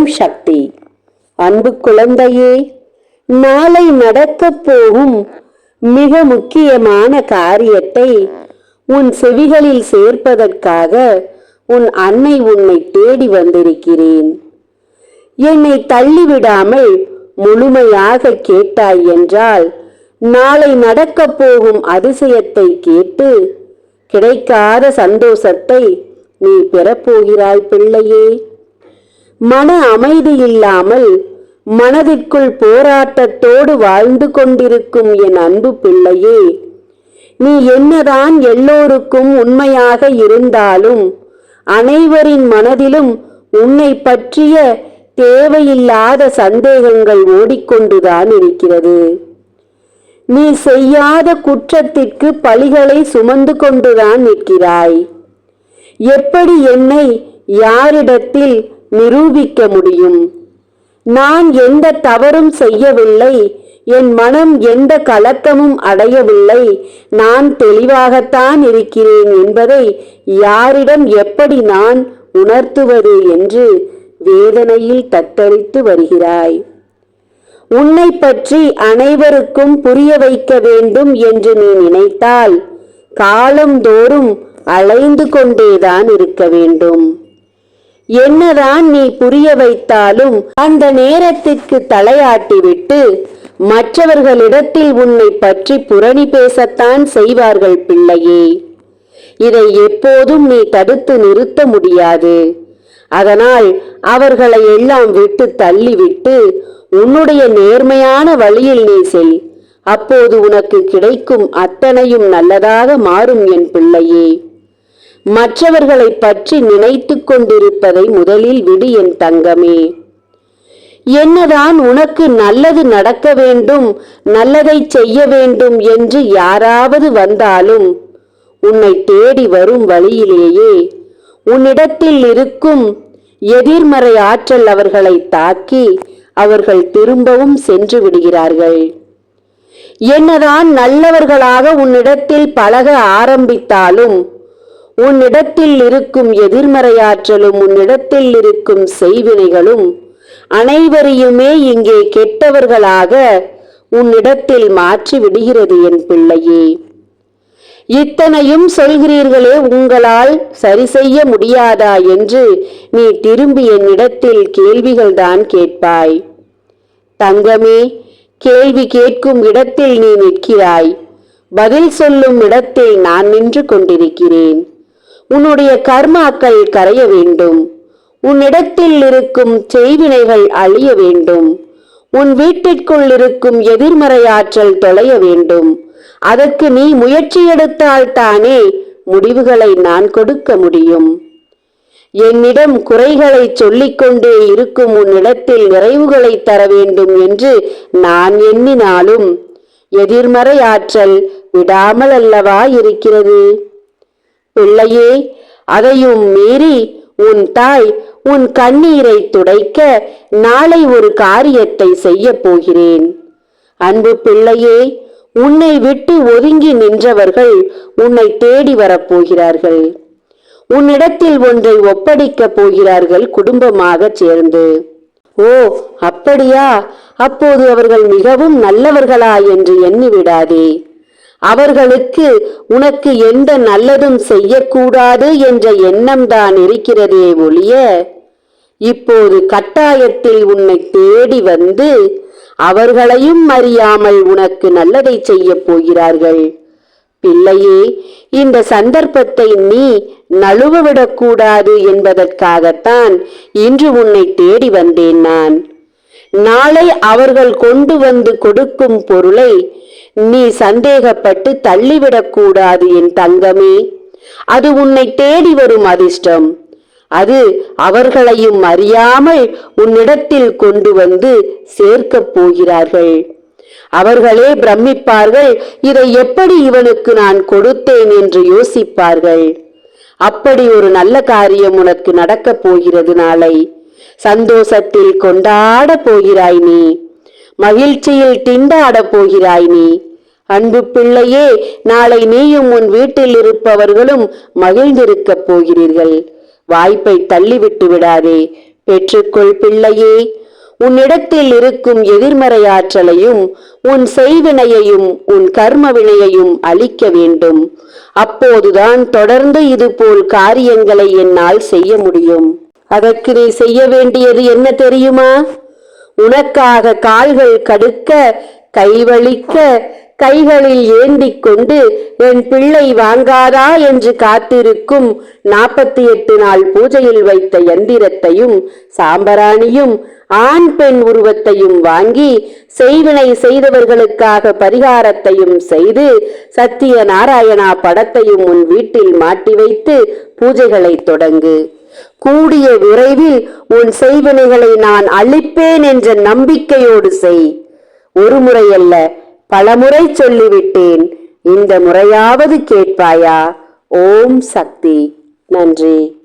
ஓம் சக்தி. அன்பு குழந்தையே நாளை நடக்கப் போகும் மிக முக்கியமான காரியத்தை உன் செவிகளில் சேர்ப்பதற்காக உன் அன்னை உன்னை தேடி வந்திருக்கிறேன். என்னை தள்ளிவிடாமல் முழுமையாக கேட்டாய் என்றால் நாளை நடக்கப் போகும் அதிசயத்தை கேட்டு கிடைக்காத சந்தோஷத்தை நீ பெறப்போகிறாய் பிள்ளையே. மன அமைதி இல்லாமல் மனதிற்குள் போராட்டத்தோடு வாழ்ந்து கொண்டிருக்கும் என் அன்பு பிள்ளையே நீ என்னதான் எல்லோருக்கும் உண்மையாக இருந்தாலும் அனைவரின் மனதிலும் உன்னை பற்றிய தேவையில்லாத சந்தேகங்கள் ஓடிக்கொண்டுதான் இருக்கிறது. நீ செய்யாத குற்றத்திற்கு பழிகளை சுமந்து கொண்டுதான் நிற்கிறாய். எப்படி என்னை யாரிடத்தில் நிரூபிக்க முடியும். நான் எந்த தவறும் செய்யவில்லை என் மனம் எந்த கலக்கமும் அடையவில்லை நான் தெளிவாகத்தான் இருக்கிறேன் என்பதை யாரிடம் எப்படி நான் உணர்த்துவது என்று வேதனையில் தத்தளித்து வருகிறாய். உன்னை பற்றி அனைவருக்கும் புரிய வைக்க வேண்டும் என்று நீ நினைத்தால் காலந்தோறும் அலைந்து கொண்டேதான் இருக்க வேண்டும். என்னதான் நீ புரிய வைத்தாலும் அந்த நேரத்திற்கு தலையாட்டிவிட்டு மற்றவர்களிடத்தில் உன்னை பற்றி புரணி பேசத்தான் செய்வார்கள் பிள்ளையே. இதை எப்போதும் நீ தடுத்து நிறுத்த முடியாது. அதனால் அவர்களை எல்லாம் விட்டு தள்ளிவிட்டு உன்னுடைய நேர்மையான வழியில் நீ செல். அப்போது உனக்கு கிடைக்கும் அத்தனையும் நல்லதாக மாறும் என் பிள்ளையே. மற்றவர்களை பற்றி நினைத்து கொண்டிருப்பதை முதலில் விடு என் தங்கமே. என்னதான் உனக்கு நல்லது நடக்க வேண்டும் நல்லதை செய்ய வேண்டும் என்று யாராவது வந்தாலும் உன்னை தேடி வரும் வழியிலேயே உன்னிடத்தில் இருக்கும் எதிர்மறை ஆற்றல் அவர்களை தாக்கி அவர்கள் திரும்பவும் சென்று விடுகிறார்கள். என்னதான் நல்லவர்களாக உன்னிடத்தில் பழக ஆரம்பித்தாலும் உன்னிடத்தில் இருக்கும் எதிர்மறையாற்றலும் உன்னிடத்தில் இருக்கும் செய்வினைகளும் அனைவரையுமே இங்கே கெட்டவர்களாக உன்னிடத்தில் மாற்றி விடுகிறது என் பிள்ளையே. இத்தனையும் சொல்கிறீர்களே உங்களால் சரி செய்ய முடியாதா என்று நீ திரும்பி என்னிடத்தில் கேள்விகள்தான் கேட்பாய். தங்கமே கேள்வி கேட்கும் இடத்தில் நீ நிற்கிறாய். பதில் சொல்லும் இடத்தில் நான் நின்று கொண்டிருக்கிறேன். உன்னுடைய கர்மாக்கள் கரைய வேண்டும். உன்னிடத்தில் இருக்கும் செய்வினைகள் அழிய வேண்டும். உன் வீட்டிற்குள் இருக்கும் எதிர்மறையாற்றல் தொலைய வேண்டும். அதற்கு நீ முயற்சி எடுத்தால் தானே முடிவுகளை நான் கொடுக்க முடியும். என்னிடம் குறைகளை சொல்லிக்கொண்டே இருக்கும் உன்னிடத்தில் நிறைவுகளை தர வேண்டும் என்று நான் எண்ணினாலும் எதிர்மறை ஆற்றல் விடாமல் அல்லவா இருக்கிறது? பிள்ளையே அதையும் மீறி உன் தாய் உன் கண்ணீரை துடைக்க நாளை ஒரு காரியத்தை செய்ய போகிறேன். அன்பு பிள்ளையே உன்னை விட்டு ஒதுங்கி நின்றவர்கள் உன்னை தேடி வரப்போகிறார்கள் உன்னிடத்தில் ஒன்றை ஒப்படைக்கப் போகிறார்கள் குடும்பமாக சேர்ந்து. ஓ அப்படியா? அப்போது அவர்கள் மிகவும் நல்லவர்களா என்று எண்ணிவிடாதே. அவர்களுக்கு உனக்கு எந்த நல்லதும் செய்யக்கூடாது என்ற எண்ணம்தான் இருக்கிறதே ஒழிய இப்போது கட்டாயத்தில் உன்னை தேடி வந்து அவர்களையும் அறியாமல் உனக்கு நல்லதை செய்யப் போகிறார்கள். பிள்ளையே இந்த சந்தர்ப்பத்தை நீ நழுவவிடக்கூடாது என்பதற்காகத்தான் இன்று உன்னை தேடி வந்தேன் நான். நாளை அவர்கள் கொண்டு வந்து கொடுக்கும் பொருளை நீ சந்தேகப்பட்டு தள்ளிவிடக்கூடாது என் தங்கமே. அது உன்னை தேடி வரும் அதிர்ஷ்டம். அது அவர்களையும் அறியாமல் உன்னிடத்தில் கொண்டு வந்து சேர்க்கப் போகிறார்கள். அவர்களே பிரமிப்பார்கள் இதை எப்படி இவனுக்கு நான் கொடுத்தேன் என்று யோசிப்பார்கள். அப்படி ஒரு நல்ல காரியம் உனக்கு நடக்கப் போகிறது நாளை. சந்தோஷத்தில் கொண்டாட போகிறாய் நீ. மகிழ்ச்சியில் திண்டாடப் போகிறாய் நீ. அன்பு பிள்ளையே நாளை நீயும் உன் வீட்டில் இருப்பவர்களும் மகிழ்ந்திருக்கப் போகிறீர்கள். வாய்ப்பை தள்ளிவிட்டு விடாதே. பெற்றுக்கொள் பிள்ளையே. உன்னிடத்தில் இருக்கும் எதிர்மறை ஆற்றலையும் உன் செய்வினையையும் உன் கர்ம வினையையும் அழிக்க வேண்டும். அப்போதுதான் தொடர்ந்து இதுபோல் காரியங்களை என்னால் செய்ய முடியும். அதற்கு நீ செய்ய வேண்டியது என்ன தெரியுமா? உனக்காக கால்கள் கடுக்க கைவழிக்க கைகளில் ஏந்திக் கொண்டு என் பிள்ளை வாங்காதா? என்று காத்திருக்கும் நாற்பத்தி எட்டு நாள் பூஜையில் வைத்த எந்திரத்தையும் சாம்பராணியும் ஆண் பெண் உருவத்தையும் வாங்கி செய்வினை செய்தவர்களுக்காக பரிகாரத்தையும் செய்து சத்திய நாராயணா படத்தையும் உன் வீட்டில் மாட்டி வைத்து பூஜைகளை தொடங்கு. கூடிய விரைவில் உன் செய்வினைகளை நான் அழிப்பேன் என்ற நம்பிக்கையோடு செய். ஒரு முறையல்ல பலமுறை சொல்லிவிட்டேன். இந்த முறையாவது கேட்பாயா? ஓம் சக்தி. நன்றி.